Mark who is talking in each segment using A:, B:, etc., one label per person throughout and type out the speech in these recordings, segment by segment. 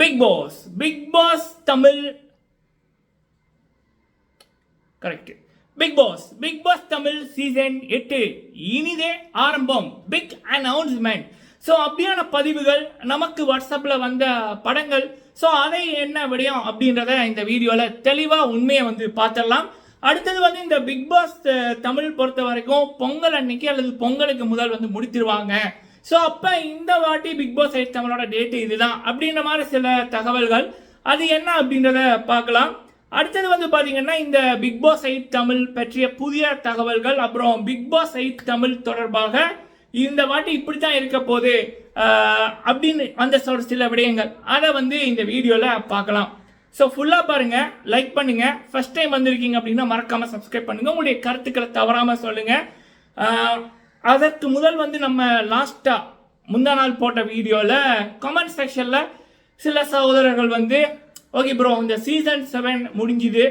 A: Big boss big boss Tamil correct big boss big boss Tamil season எட்டு. இனிதே ஆரம்பம். Big announcement so அப்படியான பதிவுகள் நமக்கு வாட்ஸ்அப்பில் வந்த படங்கள். ஸோ அதை என்ன விடயம் அப்படின்றத இந்த வீடியோவில் தெளிவாக உண்மையை வந்து பார்த்துடலாம். அடுத்தது வந்து இந்த பிக் பாஸ் தமிழ் பொறுத்த வரைக்கும் பொங்கல் அன்னைக்கு அல்லது பொங்கலுக்கு முதல் வந்து முடித்திருவாங்க. ஸோ அப்போ இந்த வாட்டி பிக் பாஸ் எயிட் தமிழோட டேட்டு இதுதான். அப்படின்ற மாதிரி சில தகவல்கள். அது என்ன அப்படின்றத பார்க்கலாம். அடுத்தது வந்து பார்த்தீங்கன்னா இந்த பிக் பாஸ் எயிட் தமிழ் பற்றிய புதிய தகவல்கள். அப்புறம் பிக் பாஸ் எயிட் தமிழ் தொடர்பாக இந்த வாட்டி இப்படி தான் இருக்க போகுது. அப்படின்னு அந்த சொல்ற சில விடயங்கள். அதை வந்து இந்த வீடியோவில் பார்க்கலாம். ஸோ ஃபுல்லாக பாருங்கள் லைக் பண்ணுங்கள் ஃபஸ்ட் டைம் வந்திருக்கீங்க அப்படின்னா மறக்காமல் சப்ஸ்கிரைப் பண்ணுங்கள் உங்களுடைய கருத்துக்களை தவறாமல் சொல்லுங்கள் அதற்கு முதல் வந்து நம்ம லாஸ்ட்டாக முந்தா நாள் போட்ட வீடியோவில் கமெண்ட் செக்ஷனில் சில சகோதரர்கள் வந்து ஓகே ப்ரோ இந்த சீசன் செவன் முடிஞ்சுது.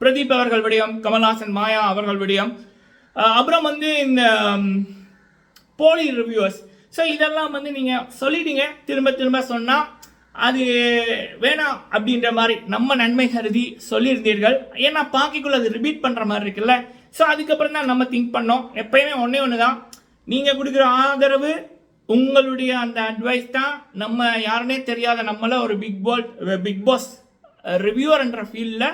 A: பிரதீப் அவர்கள் விடயம் கமல்ஹாசன் மாயா அவர்கள் விடயம் அப்புறம் வந்து இந்த போலி ரிவ்யூவர்ஸ் ஸோ இதெல்லாம் வந்து நீங்கள் சொல்லிட்டீங்க. திரும்ப திரும்ப சொன்னால் அது வேணாம் அப்படின்ற மாதிரி நம்ம நன்மை கருதி சொல்லியிருந்தீர்கள். ஏன்னா பாக்கிக்குள்ள அது ரிப்பீட் பண்ணுற மாதிரி இருக்குல்ல. ஸோ அதுக்கப்புறம் தான் நம்ம திங்க் பண்ணோம். எப்பயுமே ஒன்றே ஒன்று தான் நீங்கள் கொடுக்குற ஆதரவு உங்களுடைய அந்த அட்வைஸ் தான் நம்ம யாருனே தெரியாத நம்மளை ஒரு பிக் பால் பிக் பாஸ் ரிவ்யூவர்ன்ற ஃபீல்டில்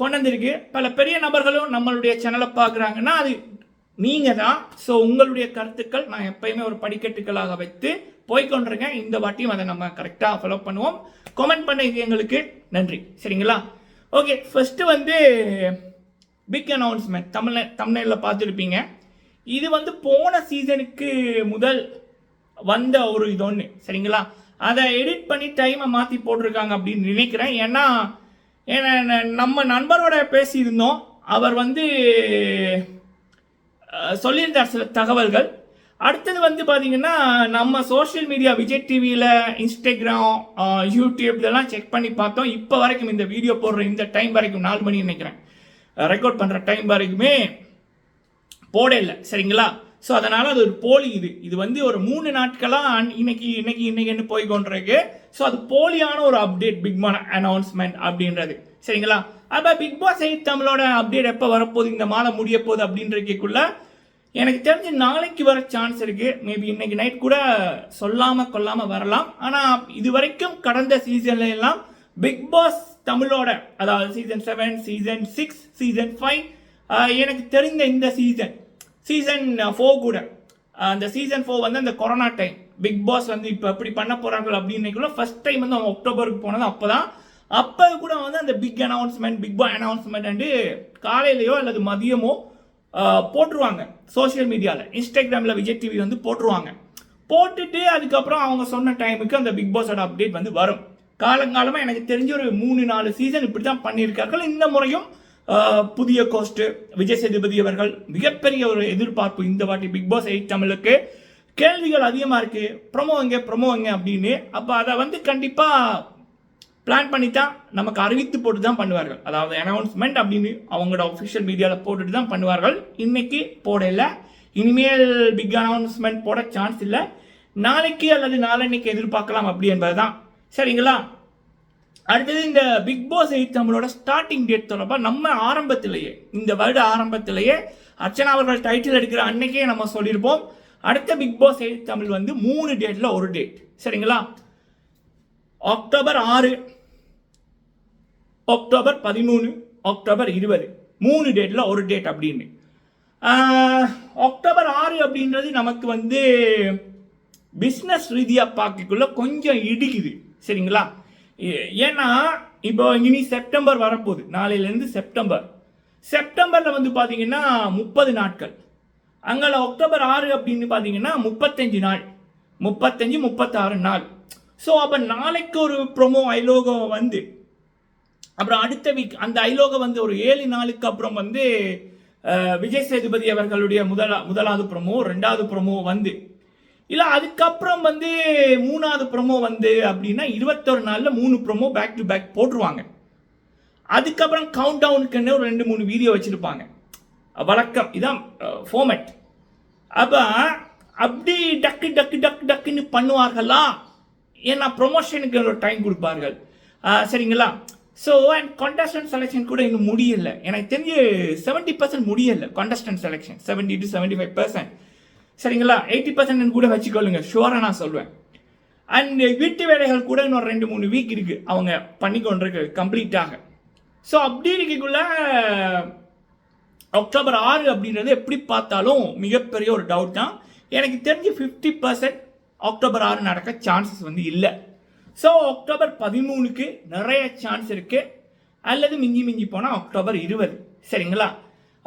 A: கொண்டு வந்திருக்கு. பல பெரிய நபர்களும் நம்மளுடைய சேனலை பார்க்குறாங்கன்னா அது நீங்கள் தான் ஸோ உங்களுடைய கருத்துக்கள் நான் எப்பயுமே ஒரு படிக்கட்டுகளாக வைத்து போய்கொண்டிருங்க இந்த வாட்டியும் அதை நம்ம கரெக்டாக ஃபாலோ பண்ணுவோம். கமெண்ட் பண்ண இது எங்களுக்கு நன்றி. சரிங்களா? ஓகே ஃபஸ்ட்டு வந்து பிக் அனௌன்ஸ்மெண்ட் தமிழ் தமிழில் பார்த்துருப்பீங்க. இது வந்து போன சீசனுக்கு முதல் வந்த ஒரு இது ஒன்று சரிங்களா? அதை எடிட் பண்ணி டைமை மாற்றி போட்டிருக்காங்க அப்படின்னு நினைக்கிறேன். ஏன்னா ஏன்னா நம்ம நண்பரோட பேசியிருந்தோம். அவர் வந்து சொல்லியிருந்தார் சில தகவல்கள். அடுத்தது வந்து பார்த்தீங்கன்னா நம்ம சோஷியல் மீடியா விஜய் டிவியில் இன்ஸ்டாகிராம் யூடியூப் இதெல்லாம் செக் பண்ணி பார்த்தோம். இப்போ வரைக்கும் இந்த வீடியோ போடுற இந்த டைம் வரைக்கும் நாலு மணி நினைக்கிறேன். ரெக்கார்ட் பண்ணுற டைம் வரைக்குமே போட இல்லை சரிங்களா? ஸோ அதனால் அது ஒரு போலி இது. இது வந்து ஒரு மூணு நாட்களாக இன்னைக்கு இன்னைக்கு இன்னைக்குன்னு போய் கொண்டிருக்கு? ஸோ அது போலியான ஒரு அப்டேட் பிக்மான அனௌன்ஸ்மெண்ட் அப்படின்றது. சரிங்களா? அப்போ பிக் பாஸ் எயிட் தமிழோட அப்டேட் எப்போ வரப்போகுது? இந்த மாதம் முடிய போகுது அப்படின்றக்குள்ள எனக்கு தெரிஞ்சு நாளைக்கு வர சான்ஸ் இருக்கு. மேபி இன்னைக்கு நைட் கூட சொல்லாம கொல்லாமல் வரலாம். ஆனா இது வரைக்கும் கடந்த சீசன்ல எல்லாம் பிக் பாஸ் தமிழோட அதாவது season seven season six season five எனக்கு தெரிந்த இந்த சீசன் சீசன் ஃபோர் கூட அந்த சீசன் ஃபோர் வந்து அந்த கொரோனா டைம் பிக் பாஸ் வந்து இப்போ எப்படி பண்ண போகிறாங்க அப்படின்னு ஃபர்ஸ்ட் டைம் வந்து அவங்க அக்டோபருக்கு போனது அப்போ தான் அப்போ கூட வந்து அந்த big announcement big boss announcement வந்து காலையிலையோ அல்லது மதியமோ போட்டுருவாங்க சோஷியல் மீடியாவில் இன்ஸ்டாகிராமில் விஜய் டிவி வந்து போட்டுருவாங்க. போட்டுட்டு அதுக்கப்புறம் அவங்க சொன்ன டைமுக்கு அந்த பிக் பாஸோட அப்டேட் வந்து வரும். காலங்காலமாக எனக்கு தெரிஞ்ச ஒரு மூணு நாலு சீசன் இப்படி தான் பண்ணியிருக்கார்கள். இந்த முறையும் புதிய கோஸ்ட்டு விஜய் சேதுபதி அவர்கள் மிகப்பெரிய ஒரு எதிர்பார்ப்பு இந்த வாட்டி பிக் பாஸ் எயிட் தமிழுக்கு. கேள்விகள் அதிகமாக இருக்குது ப்ரொமோ எங்க ப்ரொமோ எங்க அப்படின்னு. அப்போ அதை வந்து கண்டிப்பாக பிளான் பண்ணி தான் நமக்கு அறிவித்து போட்டு தான் பண்ணுவார்கள். அதாவது அனௌன்ஸ்மெண்ட் அப்படின்னு அவங்களோட ஒஃபிஷியல் மீடியாவில் போட்டுட்டு தான் பண்ணுவார்கள். இன்னைக்கு போடல. இனிமேல் பிக் அனௌன்ஸ்மெண்ட் போட சான்ஸ் இல்லை. நாளைக்கு அல்லது நாளன்னைக்கு எதிர்பார்க்கலாம் அப்படி என்பது தான் சரிங்களா? அடுத்தது இந்த பிக் பாஸ் எயிட் நம்மளோட ஸ்டார்டிங் டேட் தொடர்பாக நம்ம ஆரம்பத்திலேயே இந்த வருட ஆரம்பத்திலேயே அர்ச்சனா அவர்கள் டைட்டில் எடுக்கிற அன்னைக்கே நம்ம சொல்லியிருப்போம். அடுத்த பிக் பாஸ் எயிட் தமிழ் வந்து மூணு டேட்டில் ஒரு டேட் சரிங்களா? அக்டோபர் ஆறு அக்டோபர் பதிமூணு அக்டோபர் இருபது. மூணு டேட்டில் ஒரு டேட் அப்படின்னு. அக்டோபர் ஆறு அப்படின்றது நமக்கு வந்து பிஸ்னஸ் ரீதியாக பார்க்கக்குள்ள கொஞ்சம் இடிக்குது. சரிங்களா? ஏ- ஏன்னா இப்போ இனி செப்டம்பர் வரப்போகுது. நாளையிலேருந்து செப்டம்பர் செப்டம்பரில் வந்து பார்த்தீங்கன்னா முப்பது நாட்கள். அங்கே அக்டோபர் ஆறு அப்படின்னு பார்த்தீங்கன்னா முப்பத்தஞ்சு நாள். முப்பத்தஞ்சு முப்பத்தாறு நாள். ஸோ அப்போ நாளைக்கு ஒரு ப்ரொமோ ஐலோகோ வந்து அப்புறம் அடுத்த வீக் அந்த ஐலோகோ வந்து ஒரு ஏழு நாளுக்கு அப்புறம் வந்து விஜய் சேதுபதி அவர்களுடைய முதலா முதலாவது ப்ரொமோ ரெண்டாவது ப்ரொமோ வந்து. இல்லை அதுக்கப்புறம் வந்து மூணாவது ப்ரொமோ வந்து அப்படின்னா இருபத்தொரு நாளில் மூணு ப்ரொமோ பேக் டு பேக் போட்டுருவாங்க. அதுக்கப்புறம் கவுண்ட் டவுனுக்குன்னு ஒரு ரெண்டு மூணு வீடியோ வச்சுருப்பாங்க. வழக்கம். இதான் ஃபோமெட் அப்போ அப்படி டக்கு டக்கு டக்கு டக்குன்னு பண்ணுவார்களா? ஏன்னா ப்ரொமோஷனுக்கு ஒரு டைம் கொடுப்பார்கள். சரிங்களா? ஸோ அண்ட் கான்டெஸ்டன்ட் செலெக்ஷன் கூட இன்னும் முடியலை. எனக்கு தெரிஞ்சு செவன்ட்டி பர்சன்ட் முடியலை contestant selection seventy two seventy five percent சரிங்களா எயிட்டி பர்சன்ட் கூட வச்சுக்கொள்ளுங்க ஷுவராக நான் சொல்வேன். அண்ட் வீட்டு வேலைகள் கூட இன்னொரு ரெண்டு மூணு வீக் இருக்குது அவங்க பண்ணி கொண்டிருக்கு கம்ப்ளீட்டாக ஸோ அப்படி இருக்கக்குள்ள அக்டோபர் ஆறு அப்படின்றது எப்படி பார்த்தாலும் மிகப்பெரிய ஒரு டவுட் தான். எனக்கு தெரிஞ்சு ஃபிஃப்டி பர்சன்ட் அக்டோபர் ஆறு நடக்க சான்சஸ் வந்து இல்லை. ஸோ அக்டோபர் பதிமூணுக்கு நிறைய சான்ஸ் இருக்குது அல்லது மிஞ்சி மிஞ்சி போனால் அக்டோபர் இருபது. சரிங்களா?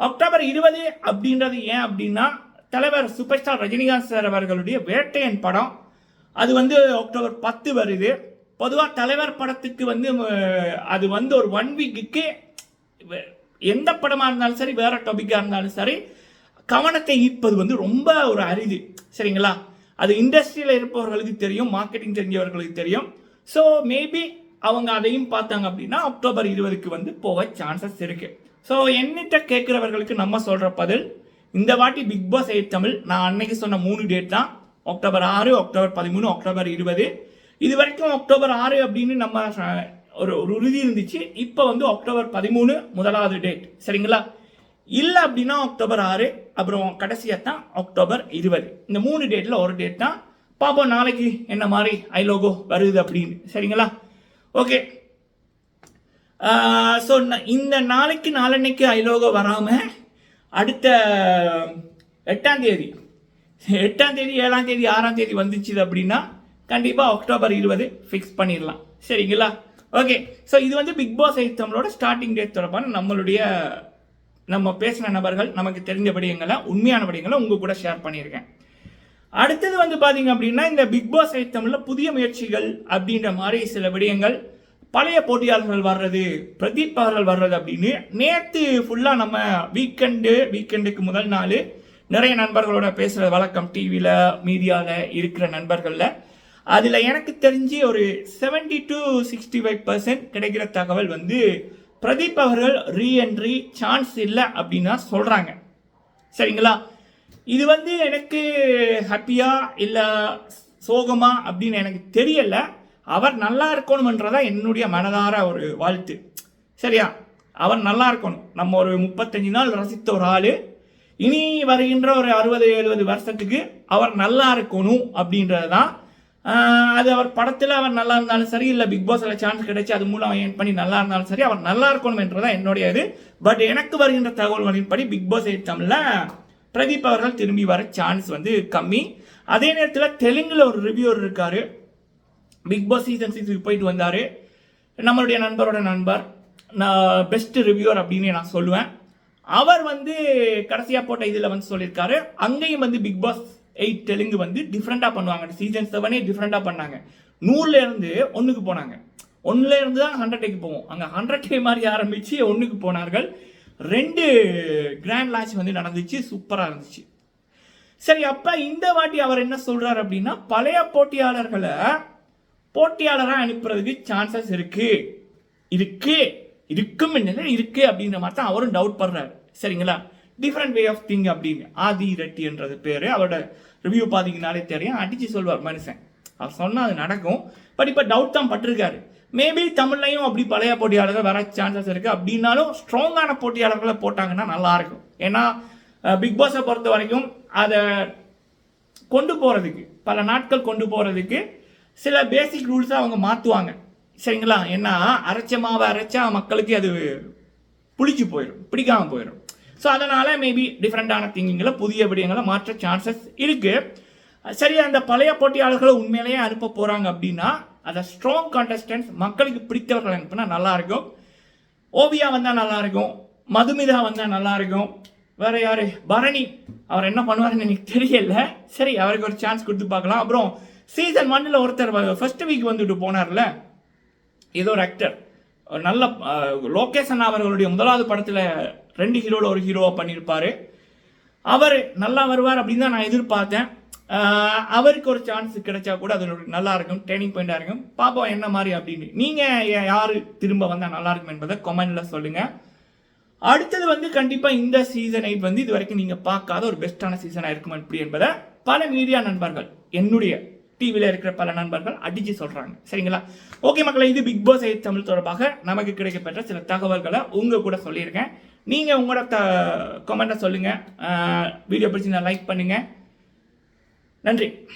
A: அக்டோபர் இருபது அப்படின்றது ஏன் அப்படின்னா தலைவர் சூப்பர் ஸ்டார் ரஜினிகாந்த் சார் அவர்களுடைய வேட்டையன் படம். அது வந்து அக்டோபர் பத்து வருது. பொதுவாக தலைவர் படத்துக்கு வந்து அது வந்து ஒரு ஒன் வீக்குக்கு எந்த படமாக இருந்தாலும் சரி வேறு டாபிக்காக இருந்தாலும் சரி கவனத்தை ஈர்ப்பது வந்து ரொம்ப ஒரு அரிது. சரிங்களா? அது இண்டஸ்ட்ரியில் இருப்பவர்களுக்கு தெரியும் மார்க்கெட்டிங் தெரிஞ்சவர்களுக்கு தெரியும். ஸோ மேபி அவங்க அதையும் பார்த்தாங்க அப்படின்னா அக்டோபர் இருபதுக்கு வந்து போக சான்சஸ் இருக்குது ஸோ என்னிட்ட கேட்குறவர்களுக்கு நம்ம சொல்கிற பதில் இந்த வாட்டி பிக் பாஸ் எயிட் தமிழ் நான் அன்னைக்கு சொன்ன மூணு டேட் தான். அக்டோபர் ஆறு அக்டோபர் பதிமூணு அக்டோபர் இருபது. இது வரைக்கும் அக்டோபர் ஆறு அப்படின்னு நம்ம ஒரு ஒரு உறுதி இருந்துச்சு. இப்போ வந்து அக்டோபர் பதிமூணு முதலாவது டேட் சரிங்களா? இல்லை அப்படின்னா அக்டோபர் ஆறு அப்புறம் கடைசியாக தான் அக்டோபர் இருபது. இந்த மூணு டேட்டில் ஒரு டேட் தான் பார்ப்போம் நாளைக்கு என்ன மாதிரி ஐ லோகோ வருது அப்படின்னு. சரிங்களா? ஓகே ஸோ இந்த நாளைக்கு நாளன்னைக்கு ஐ லோகோ வராமல் அடுத்த எட்டாம் தேதி எட்டாம் தேதி ஏழாம் தேதி ஆறாம் தேதி வந்துச்சு அப்படின்னா கண்டிப்பாக அக்டோபர் இருபது ஃபிக்ஸ் பண்ணிடலாம். சரிங்களா? ஓகே ஸோ இது வந்து பிக் பாஸ் ஐத்தம்களோட ஸ்டார்டிங் டேட் தொடர்பான நம்மளுடைய நம்ம பேசின நபர்கள் நமக்கு தெரிஞ்ச படியங்களை உண்மையான படியங்களை உங்கள் கூட ஷேர் பண்ணியிருக்கேன். அடுத்தது வந்து பார்த்தீங்க அப்படின்னா இந்த பிக் பாஸ் எயிட் தமிழில் புதிய முயற்சிகள் அப்படின்ற மாதிரி சில விடயங்கள் பழைய போட்டியாளர்கள் வர்றது பிரதீப் அவர்கள் வர்றது அப்படின்னு நேற்று ஃபுல்லாக நம்ம வீக்கெண்டு வீக்கெண்டுக்கு முதல் நாள் நிறைய நண்பர்களோட பேசுகிற வழக்கம் டிவியில் மீடியாவில் இருக்கிற நண்பர்களில். அதில் எனக்கு தெரிஞ்சு ஒரு 70 டு சிக்ஸ்டி ஃபைவ் பர்சன்ட் கிடைக்கிற தகவல் வந்து பிரதீப் அவர்கள் ரீஎன்ட்ரி சான்ஸ் இல்லை அப்படின்னா சொல்கிறாங்க சரிங்களா? இது வந்து எனக்கு ஹாப்பியா இல்லை சோகமா அப்படின்னு எனக்கு தெரியலை. அவர் நல்லா இருக்கணுமன்றதான் என்னுடைய மனதார ஒரு வாழ்த்து. சரியா? அவர் நல்லா இருக்கணும். நம்ம ஒரு முப்பத்தஞ்சு நாள் ரசித்த ஒரு ஆள். இனி வருகின்ற ஒரு அறுபது எழுபது வருஷத்துக்கு அவர் நல்லா இருக்கணும் அப்படின்றது தான் அது அவர் படத்தில் அவர் நல்லா இருந்தாலும் சரி இல்லை பிக் பாஸில் சான்ஸ் கிடைச்சி அது மூலம் ஏன் பண்ணி நல்லா இருந்தாலும் சரி அவர் நல்லா இருக்கணும் என்றதான் என்னுடைய இது. பட் எனக்கு வருகின்ற தகவல்களின்படி பிக் பாஸ் எயிட் தமிழில் பிரதீப் அவர்கள் திரும்பி வர சான்ஸ் வந்து கம்மி. அதே நேரத்தில் தெலுங்கில் ஒரு ரிவ்யூவர் இருக்கார். பிக் பாஸ் சீசன் சிக்ஸுக்கு போயிட்டு வந்தார். நம்மளுடைய நண்பரோட நண்பர். நான் பெஸ்ட் ரிவ்யூவர் அப்படின்னு நான் சொல்லுவேன். அவர் வந்து கடைசியாக போட்ட இதில் வந்து சொல்லியிருக்காரு. அங்கேயும் வந்து பிக் பாஸ் எயிட் தெலுங்கு வந்து டிஃப்ரெண்ட்டாக பண்ணுவாங்க. சீசன் செவனே டிஃப்ரெண்ட்டாக பண்ணாங்க. நூறுலேருந்து ஒன்றுக்கு போனாங்க. ஒன்றுலேருந்து தான் ஹண்ட்ரட் டேக்கு போவோம். அங்கே ஹண்ட்ரட் டே மாதிரி ஆரம்பித்து ஒன்றுக்கு போனார்கள். ரெண்டு கிராண்ட் லான்ச் வந்து நடந்துச்சு சூப்பராக இருந்துச்சு. சரி அப்போ இந்த வாட்டி அவர் என்ன சொல்கிறார் அப்படின்னா பழைய போட்டியாளர்களை போட்டியாளராக அனுப்புறதுக்கு சான்சஸ் இருக்குது இருக்கு இருக்கும் என்ன இருக்குது அப்படின்ற மாதிரி தான் அவரும் டவுட் பண்ணுறாரு சரிங்களா? டிஃப்ரெண்ட் வே ஆஃப் திங் அப்படின்னு. ஆதி ரெட்டின்றது பேர். அவரோட ரிவ்யூ பார்த்தீங்கனாலே தெரியும். அடித்து சொல்வார் மனுஷன். அவர் சொன்னால் அது நடக்கும். பட் இப்போ டவுட் தான் பட்டிருக்காரு. மேபி தமிழ்லையும் அப்படி பழைய போட்டியாளர்கள் வர சான்சஸ் இருக்குது அப்படின்னாலும் ஸ்ட்ராங்கான போட்டியாளர்களை போட்டாங்கன்னா நல்லா இருக்கும். ஏன்னா பிக் பாஸை பொறுத்த வரைக்கும் அதை கொண்டு போகிறதுக்கு பல நாட்கள் கொண்டு போகிறதுக்கு சில பேசிக் ரூல்ஸை அவங்க மாற்றுவாங்க சரிங்களா? ஏன்னா அரைச்ச மாவை அரைச்சா மக்களுக்கு அது புளிச்சு போயிடும் பிடிக்காம போயிடும் ஸோ அதனால் மேபி டிஃப்ரெண்ட்டான திங்கிங்கில் புதிய விடயங்களை மாற்ற சான்சஸ் இருக்குது சரி அந்த பழைய போட்டியாளர்களை உண்மையிலேயே அனுப்ப போகிறாங்க அப்படின்னா அதை ஸ்ட்ராங் கான்டெஸ்டன்ஸ் மக்களுக்கு பிடித்தவர்கள் அனுப்புனா நல்லா இருக்கும் ஓவியா வந்தால் நல்லா இருக்கும் மதுமிதா வந்தால் நல்லா இருக்கும் வேற யாரு? பரணி. அவர் என்ன பண்ணுவார்னு எனக்கு தெரியல. சரி அவருக்கு ஒரு சான்ஸ் கொடுத்து பார்க்கலாம். அப்புறம் சீசன் ஒன்னில் ஒருத்தர் ஃபர்ஸ்ட் வீக் வந்துட்டு போனார்ல. ஏதோ ஒரு ஆக்டர் நல்ல லோகேஷன் அவர்களுடைய முதலாவது படத்தில் ரெண்டு ஹீரோவில் ஒரு ஹீரோவாக பண்ணியிருப்பார் அவர் நல்லா வருவார் அப்படின்னு தான் நான் எதிர்பார்த்தேன். அவருக்கு ஒரு சான்ஸ் கிடைச்சா கூட அது ஒரு நல்லா இருக்கும் டேர்னிங் பாயிண்டாக இருக்கும். பார்ப்போம் என்ன மாதிரி அப்படின்னு. நீங்கள் யார் திரும்ப வந்தால் நல்லா இருக்கும் என்பதை கமெண்ட்ல சொல்லுங்கள் அடுத்தது வந்து கண்டிப்பாக இந்த சீசன் எயிட் வந்து இது வரைக்கும் நீங்கள் பார்க்காத ஒரு பெஸ்ட்டான சீசனாக இருக்கும் எப்படி என்பதை பல மீடியா நண்பர்கள் என்னுடைய டிவியில் இருக்கிற பல நண்பர்கள் அடிச்சு சொல்கிறாங்க சரிங்களா? ஓகே மக்களை இது பிக் பாஸ் எயிட் தமிழ் தொடர்பாக நமக்கு கிடைக்கப்பெற்ற சில தகவல்களை உங்கள் கூட சொல்லியிருக்கேன். நீங்கள் உங்களோட த கமெண்ட்டை சொல்லுங்கள் வீடியோ பிடிச்சி லைக் பண்ணுங்கள் நன்றி.